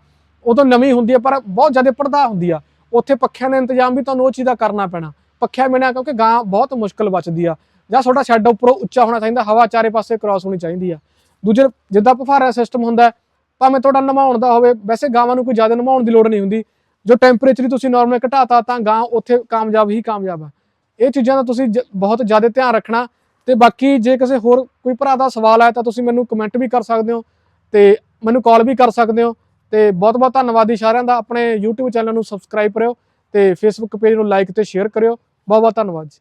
ਉਦੋਂ ਨਵੀਂ ਹੁੰਦੀ ਹੈ ਪਰ ਬਹੁਤ ਜ਼ਿਆਦਾ ਪੜਦਾ ਹੁੰਦੀ ਆ। ਉੱਥੇ ਪੱਖਿਆਂ ਦਾ ਇੰਤਜ਼ਾਮ ਵੀ ਤੁਹਾਨੂੰ ਉਹ ਚੀਜ਼ ਦਾ ਕਰਨਾ ਪੈਣਾ। ਪੱਖਿਆਂ ਬਿਨਾਂ ਕਿਉਂਕਿ ਗਾਂ ਬਹੁਤ ਮੁਸ਼ਕਲ ਬਚਦੀ ਆ। ਜਾਂ ਤੁਹਾਡਾ ਸ਼ੈੱਡ ਉੱਪਰੋਂ ਉੱਚਾ ਹੋਣਾ ਚਾਹੀਦਾ, ਹਵਾ ਚਾਰੇ ਪਾਸੇ ਕ੍ਰਾਸ ਹੋਣੀ ਚਾਹੀਦੀ ਆ। ਦੂਜੇ ਜਿੱਦਾਂ ਫੁਹਾਰਾ ਸਿਸਟਮ ਹੁੰਦਾ, ਭਾਵੇਂ ਤੁਹਾਡਾ ਨਮਾਉਣ ਦਾ ਹੋਵੇ, ਵੈਸੇ ਗਾਵਾਂ ਨੂੰ ਕੋਈ ਜ਼ਿਆਦਾ ਨਮਾਉਣ ਦੀ ਲੋੜ ਨਹੀਂ ਹੁੰਦੀ। ਜੋ ਟੈਂਪਰੇਚਰ ਹੀ ਤੁਸੀਂ ਨਾਰਮਲ ਘਟਾਤਾ, ਤਾਂ ਗਾਂ ਉੱਥੇ ਕਾਮਯਾਬ, ਹੀ ਕਾਮਯਾਬ ਆ। ਇਹ ਚੀਜ਼ਾਂ ਦਾ ਤੁਸੀਂ ਜ- ਬਹੁਤ ਜ਼ਿਆਦਾ ਧਿਆਨ ਰੱਖਣਾ। ਤੇ ਬਾਕੀ ਜੇ ਕਿਸੇ ਹੋਰ ਕੋਈ ਭਰਾ ਦਾ ਸਵਾਲ ਹੈ ਤਾਂ ਤੁਸੀਂ ਮੈਨੂੰ ਕਮੈਂਟ ਵੀ ਕਰ ਸਕਦੇ ਹੋ ਤੇ ਮੈਨੂੰ ਕਾਲ ਵੀ ਕਰ ਸਕਦੇ ਹੋ। ਤੇ ਬਹੁਤ ਬਹੁਤ ਧੰਨਵਾਦੀ ਸਾਰਿਆਂ ਦਾ। ਆਪਣੇ YouTube ਚੈਨਲ ਨੂੰ ਸਬਸਕ੍ਰਾਈਬ ਕਰਿਓ ਤੇ Facebook ਪੇਜ ਨੂੰ ਲਾਈਕ ਤੇ ਸ਼ੇਅਰ ਕਰਿਓ। ਬਹੁਤ ਬਹੁਤ ਧੰਨਵਾਦ ਜੀ।